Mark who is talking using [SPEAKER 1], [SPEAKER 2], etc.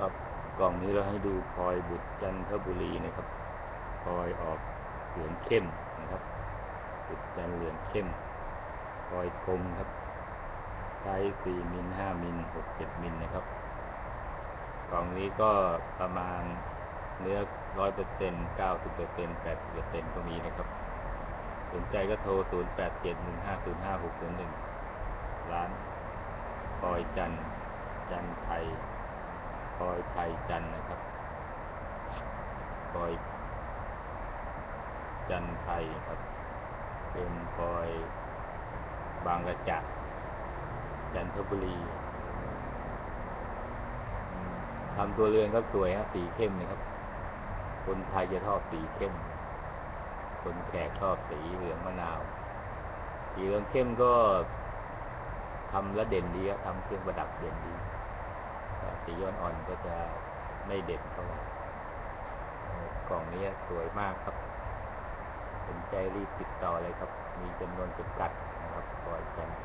[SPEAKER 1] ครับกล่องนี้เราให้ดูพลอยบุตรจันทบุรีนะครับพลอยออกเหลืองเข้มนะครับ บุตรจันทร์เหลืองเข้มพลอยกลมครับไซส์สี่มิลห้ามิลหกเจ็ดมิลนะครับ กล่องนี้ก็ประมาณเนื้อร้อยเปอร์เซ็นต์เก้าสิบเปอร์เซ็นต์แปดสิบเปอร์เซ็นต์ก็มีนะครับสนใจก็โทรศูนย์แปดเจ็ดหนึ่งห้าศูนย์ห้าหกศูนย์หนึ่งร้านพลอยจันทร์จันทร์ไทย พลอยไทยจันนะครับพลอยจันไทยครับ เป็นพลอยบางกระจักจันทบุรีทำตัวเรือนก็สวยฮะสีเข้มนะครับ คนไทยจะชอบสีเข้ม คนแขกชอบสีเหลืองมะนาว สีเหลืองเข้มก็ทำแล้วเด่นดีครับทำเครื่องประดับเด่นดี แต่สีอ่อนก็จะไม่เด่นเท่าไหร่กล่องนี้สวยมากครับสนใจรีบติดต่อเลยครับ มีจำนวนจำกัดนะครับคอยแจ้ง